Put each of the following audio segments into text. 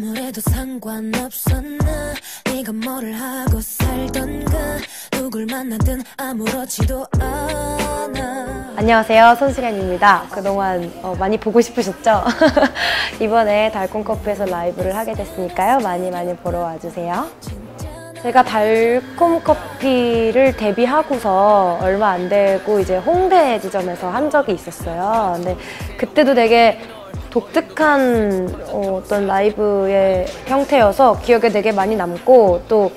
아무래도 상관없었나? 네가 뭐를 하고 살던가? 누굴 만나든 아무렇지도 않아. 안녕하세요. 손수련입니다. 그동안 어, 많이 보고 싶으셨죠? 이번에 달콤커피에서 라이브를 하게 됐으니까요. 많이 많이 보러 와주세요. 제가 달콤커피를 데뷔하고서 얼마 안 되고 이제 홍대 지점에서 한 적이 있었어요. 근데 그때도 되게 독특한 어, 어떤 라이브의 형태여서 기억에 되게 많이 남고 또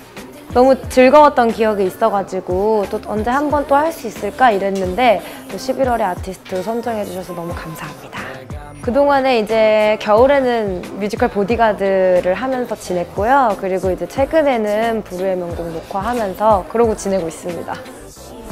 너무 즐거웠던 기억이 있어가지고 또 언제 한 번 또 할 수 있을까 이랬는데 또 11월에 아티스트 선정해 주셔서 너무 감사합니다. 그동안에 이제 겨울에는 뮤지컬 보디가드를 하면서 지냈고요. 그리고 이제 최근에는 부르의 명곡 녹화하면서 그러고 지내고 있습니다.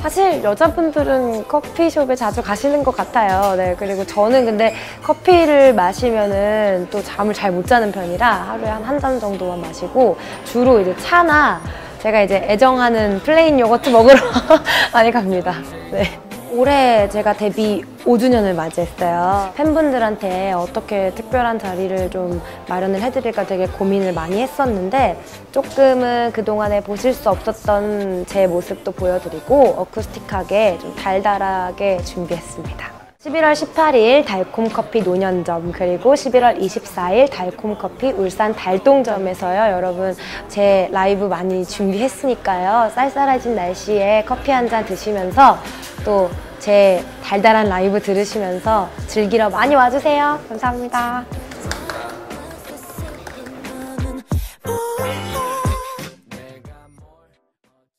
사실 여자분들은 커피숍에 자주 가시는 것 같아요. 네, 그리고 저는 근데 커피를 마시면은 또 잠을 잘 못 자는 편이라 하루에 한 한 잔 정도만 마시고 주로 이제 차나 제가 이제 애정하는 플레인 요거트 먹으러 많이 갑니다. 네. 올해 제가 데뷔 5주년을 맞이했어요. 팬분들한테 어떻게 특별한 자리를 좀 마련을 해드릴까 되게 고민을 많이 했었는데 조금은 그동안에 보실 수 없었던 제 모습도 보여드리고 어쿠스틱하게 좀 달달하게 준비했습니다. 11월 18일 달콤커피 노년점 그리고 11월 24일 달콤커피 울산 달동점에서요. 여러분 제 라이브 많이 준비했으니까요. 쌀쌀해진 날씨에 커피 한 잔 드시면서 또 제 달달한 라이브 들으시면서 즐기러 많이 와주세요. 감사합니다